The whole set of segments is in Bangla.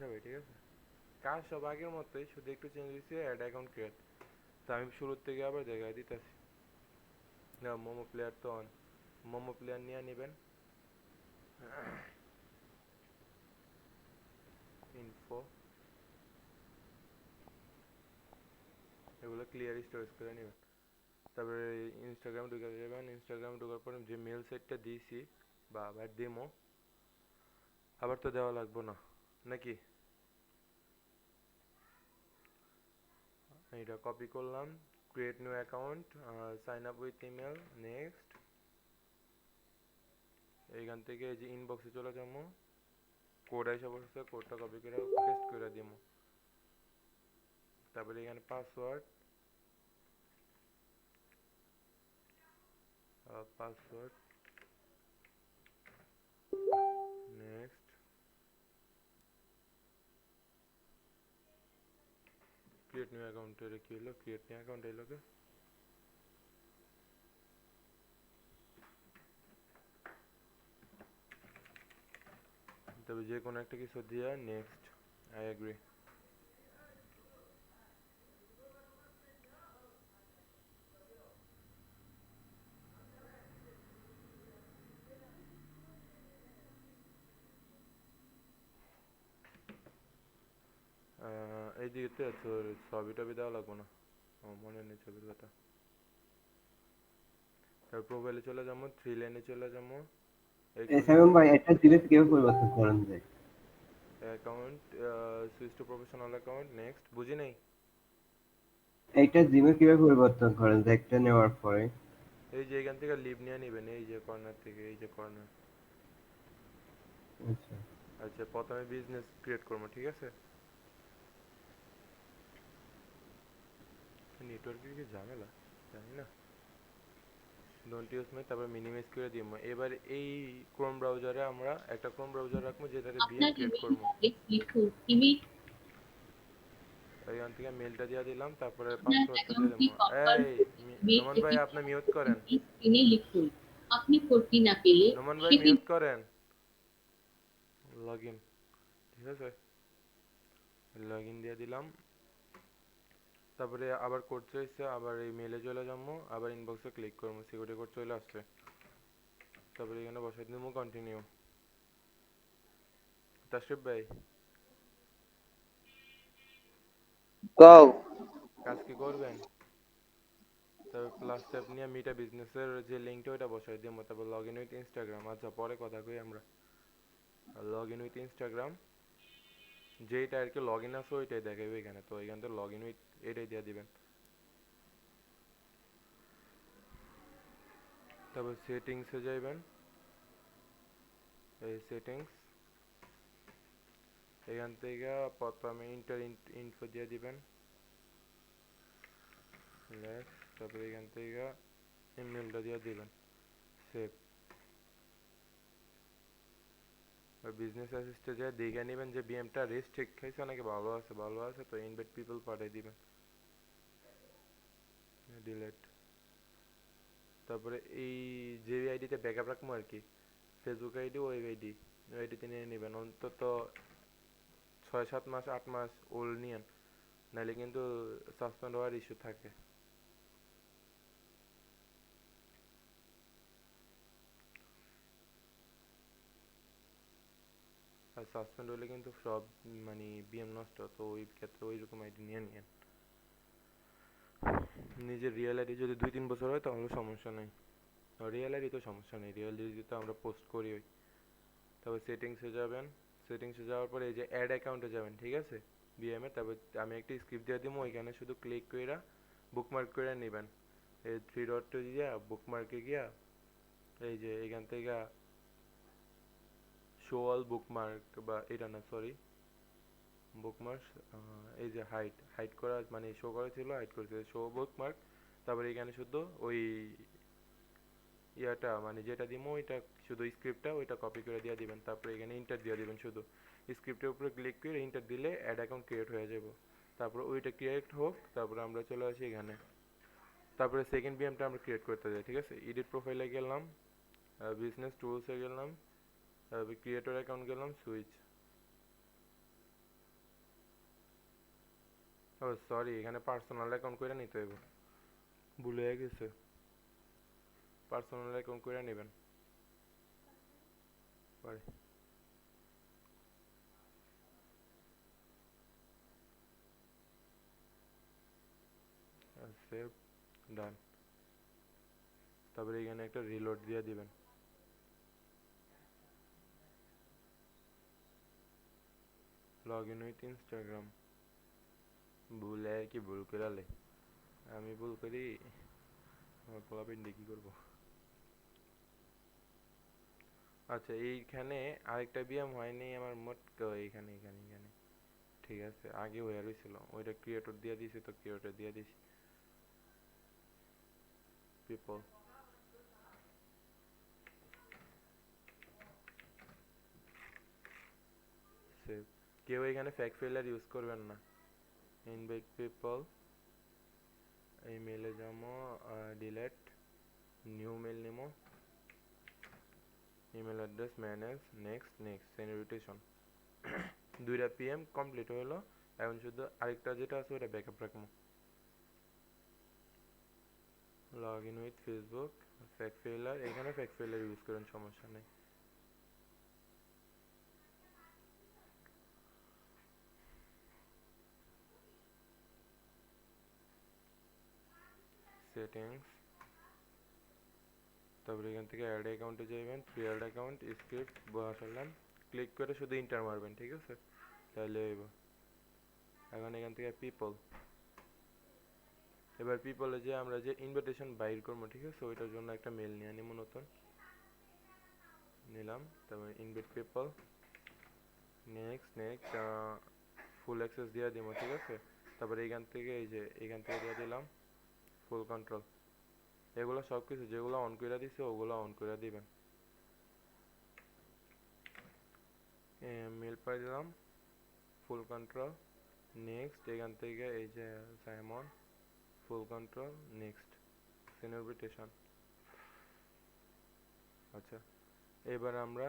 সবাই ঠিক আছে কাজ সব আগের মতোই শুধু একটু চেঞ্জ হয়েছে অ্যাড অ্যাকাউন্ট ক্রিয়েট তো আমি শুরুর থেকে আবার দেখাই দিতেছি। না মোমো প্লেয়ার তো অন মোমো প্লেয়ার নিয়ে নেবেন। ইনফো এগুলো ক্লিয়ার স্টোরেজ করে নেবেন। তারপরে ইনস্টাগ্রামে ঢুকে যাবেন। ইনস্টাগ্রামে ঢোকার পরে যে মেল সেটটা দিয়েছি, বা আবার ডেমো আবার তো দেওয়া লাগবো না। নাকি? এটা কপি করলাম। Create new account sign up with email next এইখান থেকে যে ইনবক্সে চলে যাব। কোড এসে বসেছে কোডটা কপি করে পেস্ট করে দিব। তারপরে এখানে password password create new account এর কি হলো ক্রিয়েট নিউ অ্যাকাউন্ট এলো কে তবে যে কোনো একটা কিছু দিয়ে নেক্সট আই এগ্রি এইদিকে তো তোর ছবি টবি দেওয়া লাগবো না? ও মনে নেই ছবির কথা। তারপর প্রোফাইলে চলে যাব থ্রি লাইনে চলে যাব। এসএমএম ভাই এটা জিনিস কীভাবে পরিবর্তন করেন যায় account switch to professional account next বুঝি নাই? এইটা জিমে কীভাবে পরিবর্তন করেন যায় একটা নেওয়ার পরে? এই যে এখান থেকে লিভ নিয়ে নেবেন এই যে কর্নার থেকে এই যে কর্নার আচ্ছা। আচ্ছা প্রথমে বিজনেস ক্রিয়েট করব ঠিক আছে? নেটওয়ার্কের কি ঝামেলা? জানি না। ডোন্ট ইউজ মাই তারপর মিনিমাইজ করে দিব এবার এই ক্রোম ব্রাউজারে আমরা একটা ক্রোম ব্রাউজার রাখব যেটাতে আপনার ক্রিয়েট করব। এখান থেকে মেলটা দিয়ে দিলাম তারপরে পাসওয়ার্ডটা দিয়ে অ্যাকাউন্টটি এই নোমান ভাই আপনি মিউট করেন। স্ক্রিনে লিখুন। আপনি কোডটি না পেলে নোমান ভাই মিউট করেন। লগ ইন ঠিক আছে? লগ ইন দিয়ে দিলাম। তারপরে আবার কোড চাইছে আবার এই মেলে চলে যাব আবার ইনবক্সে ক্লিক করব সিকিউরিটি কোড চলে আসছে। তারপরে এখানে বসাই দেবো কন্টিনিউ তাশরিফ ভাই। কও কাজ কি করবেন? তারপর প্লাস ট্যাপ নিয়ে মিটা বিজনেসের যে লিঙ্কটা ওইটা বসাই দিব। তারপর লগ ইন উইথ ইনস্টাগ্রাম আচ্ছা পরে কথা কই আমরা। লগ ইন উইথ ইনস্টাগ্রাম যেইটা আর কি লগ ইন আছে, ওইটাই দেখাবে এখানে। তো এখান থেকে লগ ইন এটাই দিয়ে দিবেন। তারপর সেটিংসে যাইবেন। এই সেটিংস এখান থেকে প্রথমে ইন্টার ইনফো দিয়ে দিবেন। তারপরে এখান থেকে ইমেলটা দিয়ে দিবেন। সেভ বিজনেস অ্যাসিস্টে যা দেখে নেবেন যে বিএমটা রেস্ট ঠিক খাইছে নাকি ভালো আছে ভালো আছে, তো ইনভাইট পিপল পাঠিয়ে দিবেন। ডিলেট তারপরে এই যে আইডিতে ব্যাকআপ রাখব আর কি ফেসবুক আইডি ওয়েব আইডি ওই আইডিতে নিয়ে নেবেন। অন্তত ছয় সাত মাস, আট মাস ওল্ড নিয়েন, নাহলে কিন্তু সাসপেন্ড হওয়ার ইস্যু থাকে। সাসপেন্ড হলে কিন্তু সব মানে বিএম নষ্ট, তো ওই ক্ষেত্রে ওই রকম আইডি নিয়ে নিয়েন। নিজের রিয়েল আইডি যদি দুই তিন বছর হয়, তাহলে সমস্যা নেই। রিয়েল আইডি তো সমস্যা নেই রিয়েল তো আমরা পোস্ট করি ওই। তারপর সেটিংসে যাবেন সেটিংসে যাওয়ার পরে এই যে অ্যাড অ্যাকাউন্টে যাবেন, ঠিক আছে? বিএম তারপর আমি একটা স্ক্রিপ্ট দিয়ে দিব, ওইখানে শুধু ক্লিক কইরা বুকমার্ক করে নেবেন। এই থ্রি ডটটা দিয়া বুকমার্কে গিয়া, এই যে এখান থেকে শো অল বুকমার্ক বা এটা না সরি বুকমার্ক এই যে হাইট হাইট করা মানে শো করা ছিল হাইট করেছে শো বুকমার্ক তারপরে এখানে শুধু ওই ইয়াটা মানে যেটা দিমো ওইটা, শুধু স্ক্রিপ্টটা ওইটা কপি করে দিয়ে দিবেন। তারপরে এখানে ইন্টার দিয়ে দিবেন শুধু। স্ক্রিপ্টের উপরে ক্লিক করে ইন্টার দিলে অ্যাড অ্যাকাউন্ট ক্রিয়েট হয়ে যাব। তারপর ওইটা ক্রিয়েট হোক, তারপরে আমরা চলে আসি এখানে। তারপরে সেকেন্ড বিএমটা আমরা ক্রিয়েট করতে যাই, ঠিক আছে? এডিট প্রোফাইলে গেলাম বিজনেস টুলসে গেলাম। তারপরে ক্রিয়েটর অ্যাকাউন্ট গেলাম সুইচ ও সরি এখানে পার্সোনাল অ্যাকাউন্ট করে নিতে হইব। ভুলে গেছে। পার্সোনাল অ্যাকাউন্ট করে নেবেন। পরে সেভ ডান তারপরে এখানে একটা রিলোড দিয়ে দিবেন। লগ ইন উইথ ইনস্টাগ্রাম ভুলে কি ভুল করে আমি ভুল করি আমার পোলাপিন্ডে কি করব? আচ্ছা এইখানে আরেকটা বিয়াম হয়নি, আমার মোট এইখানে এখানে এইখানে। ঠিক আছে, আগে হয়ে রয়েছিল ওইটা ক্রিয়েটর দিয়ে দিছি, তো ক্রিয়েটর দিয়ে দিছি। পিপল সেভ কেউ এখানে ফ্যাক ফেলার ইউজ করবেন না ইনভাইট পিপল এই মেলে যাব ডিলেট নিউ মেল নেব email address manage next next send invitation দুইটা পিএম কমপ্লিট হলো এখন শুধু আরেকটা যেটা আছে ওটা ব্যাকআপ রাখব। লগ ইন উইথ ফেসবুক ফ্যাক ফেলার এখানে ফ্যাক ফেলার ইউজ করেন, সমস্যা নেই। সেটিংস তারপরে এখান থেকে অ্যাড অ্যাকাউন্টে যাবেন ফ্রি অ্যাড অ্যাকাউন্ট স্ক্রিপ্ট বসালাম ক্লিক করে শুধু ইন্টার মারবেন, ঠিক আছে? তাহলে এখন এখান থেকে পিপল এবার পিপলে যে আমরা যে ইনভিটেশন বাইর করব, ঠিক আছে? ওইটার জন্য একটা মেল নিয়ে নিব নতুন। নিলাম, তারপরে invite people next next full access দিয়ে দিব ঠিক আছে? তারপরে এখান থেকে এই যে এখান থেকে দিয়ে দিলাম। ফুল কন্ট্রোল এগুলো সব কিছু যেগুলো অন করে দিছে, ওগুলো অন করে দিবেন। মেল পাই দিলাম। ফুল কন্ট্রোল নেক্সট এখান থেকে এই যে সাইমন ফুল কন্ট্রোল নেক্সট সিনিয়রিটেশন আচ্ছা এবার আমরা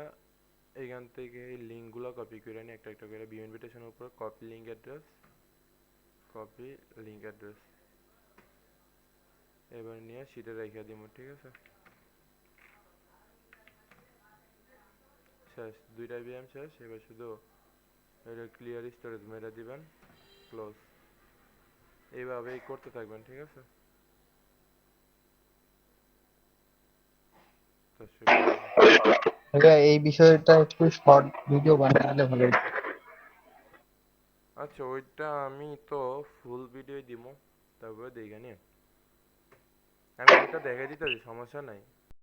এখান থেকে এই লিঙ্কগুলো কপি করে নিই, একটা একটা করে। বিউ ইনভিটেশনের উপর copy link address copy link address এবার নিয়ে শিটে রেখে দিব ঠিক আছে? শেষ দুইটা বিএম শেষ এবার শুধু এটা ক্লিয়ার স্টোরেজ মেরে দিবেন ক্লোজ এইভাবেই করতে থাকবেন ঠিক আছে? ভাইয়া এই বিষয়টা একটু শর্ট ভিডিও বানিয়ে দিলে ভালো হতো। আচ্ছা ওইটা আমি তো ফুল ভিডিও দিব তারপরে দেখে নিয়ে। আমি এটা দেখে দিতেছি সমস্যা নাই।